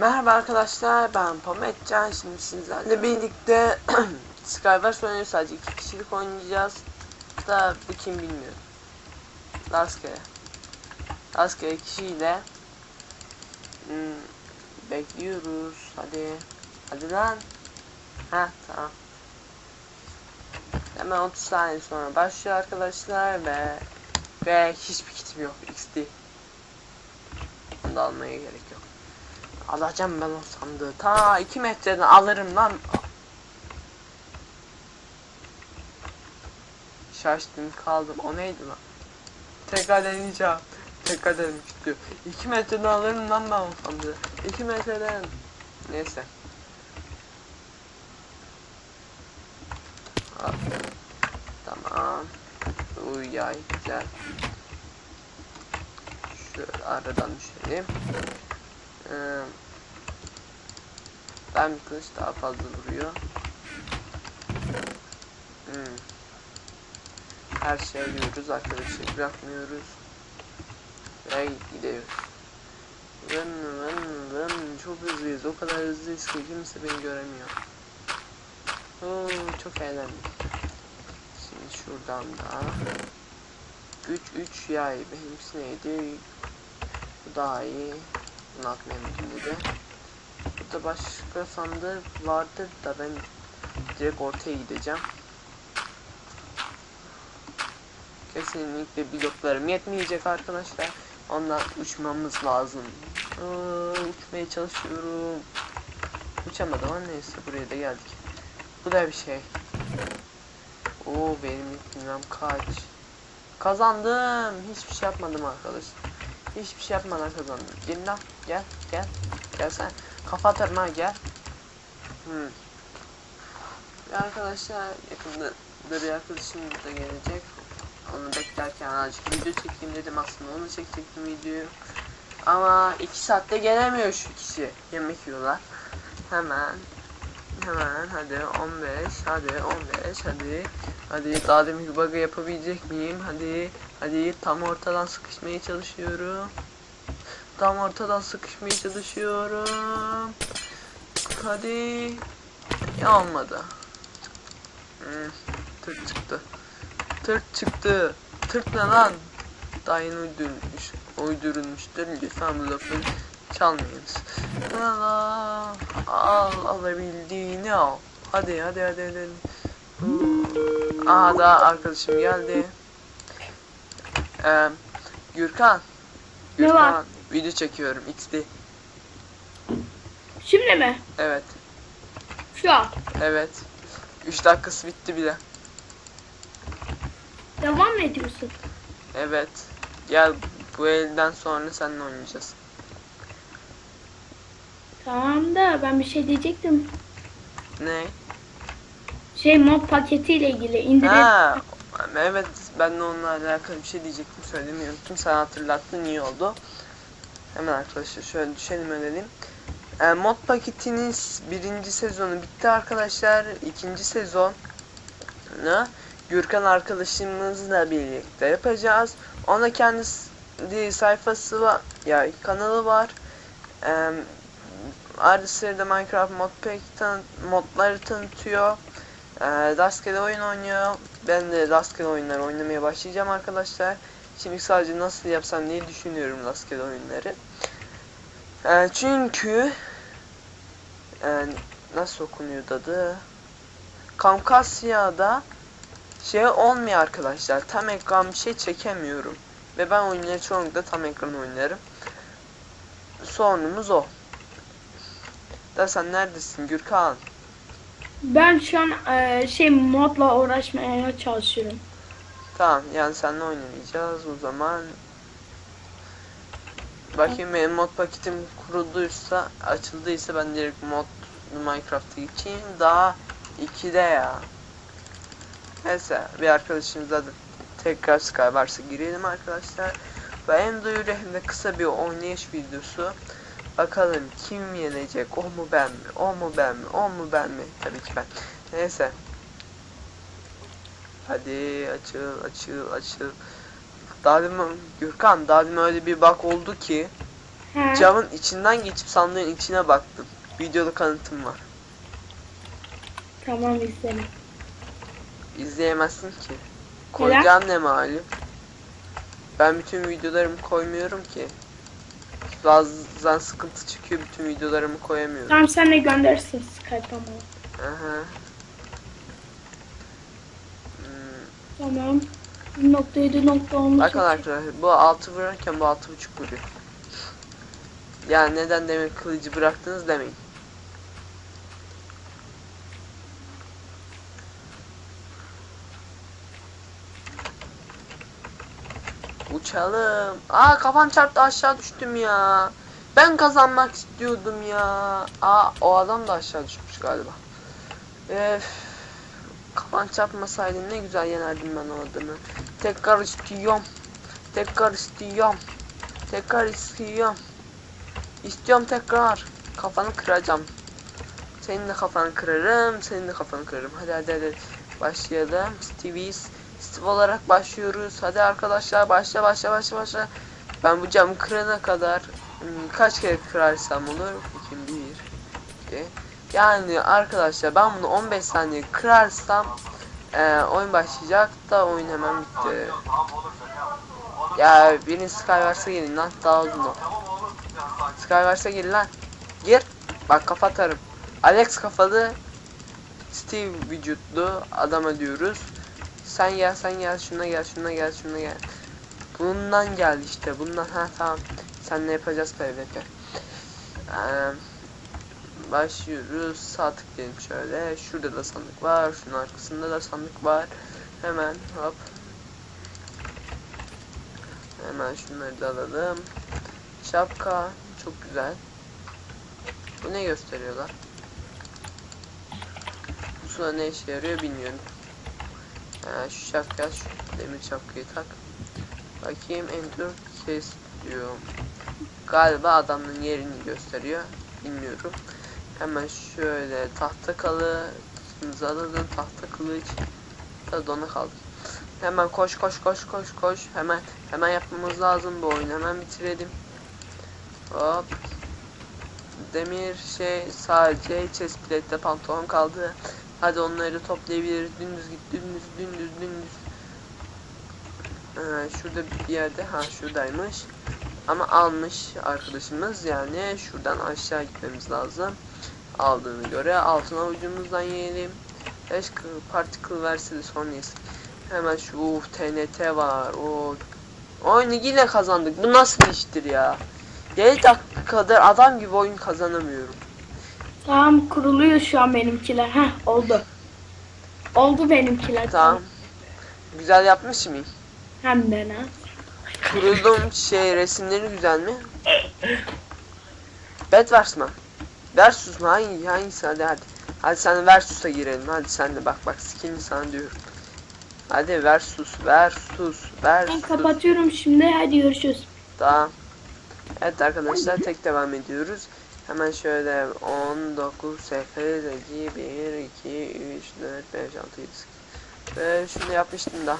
Merhaba arkadaşlar ben Pametcan şimdi sizlerle birlikte Skywars oynuyoruz sadece iki kişilik oynayacağız da bu kim bilmiyorum. Rastgele. Rastgele kişiyle. Hmm, Bekliyoruz. Hadi. Hadi lan. Heh tamam. Hemen 30 saniye sonra başlıyor arkadaşlar ve Ve hiçbir kitim yok. XD Bunu da almaya gerek yok Alacağım ben o sandığı. Ta 2 metreden alırım lan. Şaştım kaldım. O neydi lan? Tekrar deneyeceğim. Tekrar denemek istiyor. 2 metreden alırım lan ben o sandığı. 2 metreden. Neyse. Tamam. Uy ya güzel. Şöyle aradan düşelim. Ee, ben bir kılıç daha fazla vuruyor. Hmm. Her şeyi alıyoruz arkadaşlar bırakmıyoruz. Ve gidiyoruz. Vın vın vın çok hızlıyız o kadar hızlıyız ki kimse beni göremiyor. Oo, çok eğlendik. Şimdi şuradan da güç 3 yay benimkisi neydi? Bu daha iyi. Atmayayım dedi. Burada başka sandığı vardır da ben direkt ortaya gideceğim. Kesinlikle bloklarım yetmeyecek arkadaşlar. Ondan uçmamız lazım. Aa, uçmaya çalışıyorum. Uçamadım ama neyse buraya da geldik. Bu da bir şey. Oo benim bilmem kaç. Kazandım. Hiçbir şey yapmadım arkadaşlar. Hiçbir şey yapmadan kazandım. Gel lan gel gel. Gel sen. Kafa atarım ha gel. Hmm. Ve arkadaşlar yakında da bir arkadaşım da gelecek. Onu beklerken azıcık video çekeyim dedim aslında onu çekecektim videoyu. Ama iki saatte gelemiyor şu kişi. Yemek yiyorlar. Hemen hemen hadi 15 hadi 15 hadi. Hadi daha demin bir bug'ı yapabilecek miyim? Hadi hadi tam ortadan sıkışmaya çalışıyorum. Tam ortadan sıkışmaya çalışıyorum. Hadi. Ya olmadı. Hmm, tırt çıktı. Tırt çıktı. Tırt ne lan? Daha yeni uydurulmuş uydurulmuştur lütfen bu lafı çalmayınız Allah al alabildiğini al. Hadi hadi hadi hadi Aha da arkadaşım geldi. Ee, Gürkan. Ne Gürkan var? video çekiyorum XD Şimdi mi? evet. Şu an. evet. 3 dakikası bitti bile. Devam mı ediyorsun? evet. Gel bu elden sonra seninle oynayacağız Tamam da ben bir şey diyecektim. ne Şey mod paketiyle ilgili indirim. Ha, evet ben de onunla alakalı bir şey diyecektim söylemeyi unuttum. Sen hatırlattın iyi oldu. Hemen arkadaşlar şöyle düşelim önelim. E, mod paketinin birinci sezonu bitti arkadaşlar. İkinci sezon ne? Gürkan arkadaşımızla birlikte yapacağız. Ona kendi sayfası var, ya kanalı var. E, arada sırada Minecraft modpack tan modları tanıtıyor. Ee, rastgele oyun oynuyor. Ben de rastgele oyunlar oynamaya başlayacağım arkadaşlar. Şimdi sadece nasıl yapsam diye düşünüyorum rastgele oyunları. Ee, çünkü e, nasıl okunuyor adı? Kamkasya'da şey olmuyor arkadaşlar. Tam ekran bir şey çekemiyorum. Ve ben oyunları çoğunlukla tam ekran oynarım. Sorunumuz o. Da sen neredesin Gürkan? Ben şu an e, şey modla uğraşmaya çalışıyorum. Tamam yani seninle oynamayacağız o zaman. Bakayım benim mod paketim kurulduysa açıldıysa ben direkt mod Minecraft'a geçeyim. Daha 2'de ya. Neyse bir arkadaşımıza da tekrar Skywars'a girelim arkadaşlar. Ve hem duyuru hem de kısa bir oynayış videosu. Bakalım kim yenecek? O mu ben mi? O mu ben mi? O mu ben mi? Tabii ki ben. Neyse. Hadi açıl açıl açıl. Daha demin Gürkan daha demin öyle bir bak oldu ki He. Camın içinden geçip sandığın içine baktım. Videoda kanıtım var. Tamam izlerim. İzleyemezsin ki. Koyacağım ne malum. Ben bütün videolarımı koymuyorum ki. Bazen sıkıntı çıkıyor bütün videolarımı koyamıyorum. Tamam sen de gönderirsin Skype'a bana. Aha. Hmm, Tamam. Nokta yedi nokta on. Bakın arkadaşlar bu 6 vururken bu 6.5 vuruyor. Yani neden demek kılıcı bıraktınız demeyin. Uçalım. Aa kafam çarptı aşağı düştüm ya. Ben kazanmak istiyordum ya. Aa o adam da aşağı düşmüş galiba. Öf. Kafan çarpmasaydı ne güzel yenerdim ben o adamı. Tekrar istiyorum. Tekrar istiyorum. Tekrar istiyorum. İstiyorum tekrar. Kafanı kıracağım. Senin de kafanı kırarım. Senin de kafanı kırarım. Hadi hadi hadi. Başlayalım. Stevie's. Steve olarak başlıyoruz. Hadi arkadaşlar başla başla başla başla. Ben bu camı kırana kadar hmm, kaç kere kırarsam olur? 2 1 2 Yani arkadaşlar ben bunu 15 saniye kırarsam e, oyun başlayacak da oyun hemen bitti. Ya birini Skywars'a gelin lan daha uzun o. Skywars'a gelin lan. Gir. Bak kafa atarım. Alex kafalı Steve vücutlu adama diyoruz. Sen gel sen gel şuna gel şuna gel şuna gel. Bundan geldi işte bundan ha tamam. Senle yapacağız PvP. Ee, başlıyoruz. Sağ tıklayalım şöyle. Şurada da sandık var. Şunun arkasında da sandık var. Hemen hop. Hemen şunları da alalım. Şapka çok güzel. Bu ne gösteriyorlar? Bu ne işe yarıyor bilmiyorum. Ha, şu şapka şu demir şapkayı tak. Bakayım enter kes diyor. Galiba adamın yerini gösteriyor. Bilmiyorum. Hemen şöyle tahta kalı alalım tahta kılıç da dona kaldı. Hemen koş koş koş koş koş. Hemen hemen yapmamız lazım bu oyunu. Hemen bitirelim. Hop. Demir şey sadece chest plate'de pantolon kaldı. Hadi onları toplayabiliriz. Dümdüz git dümdüz dümdüz dümdüz. Ee, şurada bir yerde ha şuradaymış. Ama almış arkadaşımız yani şuradan aşağı gitmemiz lazım. Aldığını göre altın avucumuzdan yiyelim. 5 particle verse de yesin. Hemen şu uf, TNT var. O oyunu yine kazandık. Bu nasıl iştir ya? 7 dakikadır adam gibi oyun kazanamıyorum. Tamam kuruluyor şu an benimkiler. Heh oldu. Oldu benimkiler. Tamam. Güzel yapmış mıyım? Hem de ne? Kurulduğum şey resimleri güzel mi? Bedwars mı? Versus mu? Hangi, hangisi hadi hadi. Hadi sen Versus'a girelim. Hadi sen de bak bak skin'i sana diyorum. Hadi Versus, Versus, Ben Versus. kapatıyorum şimdi. Hadi görüşürüz. Tamam. Evet arkadaşlar tek devam ediyoruz. Hemen şöyle 19, 8, 2, 1, 2, 3, 4, 5, 6, 7, 8. Ve şunu yapmıştım da.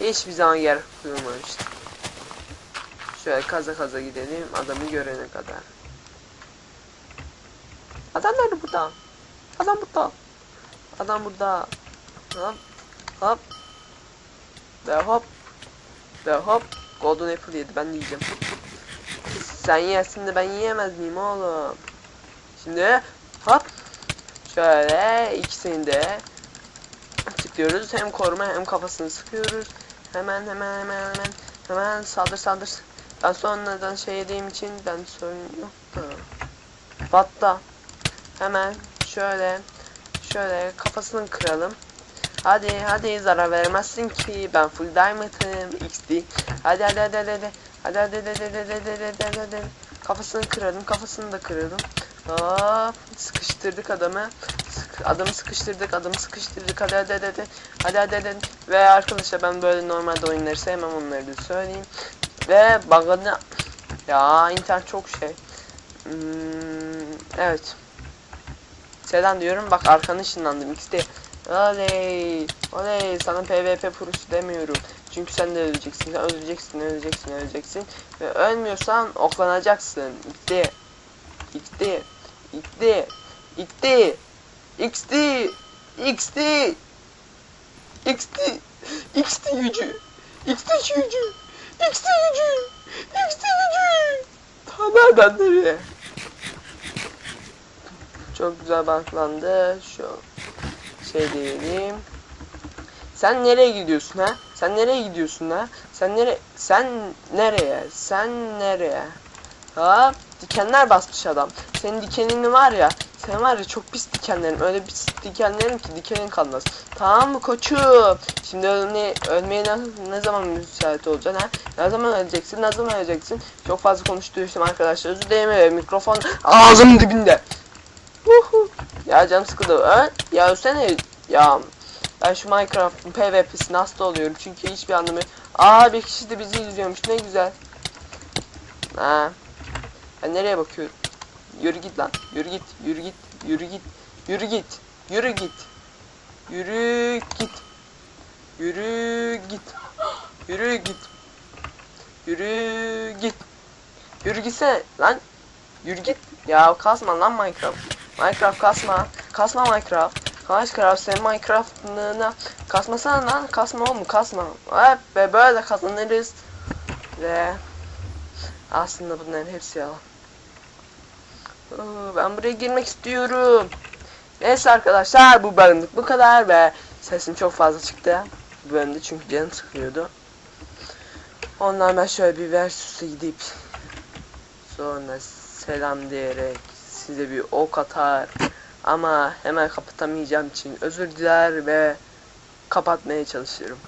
Hiçbir zaman yer kılmamıştım. Şöyle kaza kaza gidelim adamı görene kadar. Adam nerede burada? Adam burada. Adam burada. Hop. Hop. Ve hop. Ve hop. Golden Apple yedi ben de yiyeceğim. Sen yersin de ben yiyemez miyim oğlum? Şimdi hop. Şöyle ikisini de tıklıyoruz. Hem koruma hem kafasını sıkıyoruz. Hemen hemen hemen hemen hemen saldır saldır. Ben sonradan şey yediğim için ben sorun yok. Batta. Hemen şöyle şöyle kafasını kıralım. Hadi hadi zarar vermezsin ki ben full diamond'ım XD. Hadi hadi hadi hadi hadi. Hadi hadi hadi hadi hadi hadi hadi. Kafasını kıralım kafasını da kıralım. Hop sıkıştırdık adamı. Sık, adamı sıkıştırdık adamı sıkıştırdık hadi hadi hadi hadi. Hadi hadi. Ve arkadaşlar ben böyle normalde oyunları sevmem onları da söyleyeyim. Ve bug'ını ya internet çok şey. Hmm, evet. Selam diyorum bak arkanı ışınlandım XD. Oley. Oley. Sana PvP purusu demiyorum. Çünkü sen de öleceksin. Öleceksin, öleceksin, öleceksin. Ve ölmüyorsan oklanacaksın. İtti. İtti. İtti. İtti. XD. XD. XD. XD gücü. XD gücü. XD gücü. XD gücü. Ta nereden nereye? Çok güzel banklandı. Şu şey diyelim. Sen nereye gidiyorsun ha? Sen nereye gidiyorsun ha? Sen nere sen nereye? Sen nereye? Ha? Dikenler basmış adam. Senin dikenini var ya. Sen var ya çok pis dikenlerim. Öyle pis dikenlerim ki dikenin kalmaz. Tamam mı koçum? Şimdi ölme, ölmeye ne, ne zaman müsait olacaksın ha? Ne zaman öleceksin? Ne zaman öleceksin? Çok fazla konuştuğu için arkadaşlar özür dilerim. ve Mikrofon ağzımın dibinde. Huhu. Ya canım sıkıldı. Öl. Ya ölsene. Ya ben şu Minecraft'ın PvP'sine hasta oluyorum çünkü hiçbir anlamı Aa bir kişi de bizi izliyormuş ne güzel. Ha. Ben nereye bakıyorum? Yürü git lan. Yürü git. Yürü git. Yürü git. Yürü git. Yürü git. Yürü git. Yürü git. Yürü git. Yürü git. Yürü gitsene lan. Yürü git. Ya kasma lan Minecraft. Minecraft kasma. Kasma Minecraft. Minecraft sen Minecraft'ına kasmasana lan. Kasma oğlum kasma. Hep be böyle kazanırız. Ve aslında bunların hepsi yalan. Ben buraya girmek istiyorum. Neyse arkadaşlar bu bölümlük bu kadar ve sesim çok fazla çıktı. Bu bölümde çünkü canım sıkıyordu. Ondan ben şöyle bir Versus'a gidip sonra selam diyerek size bir ok atar ama hemen kapatamayacağım için özür diler ve kapatmaya çalışırım.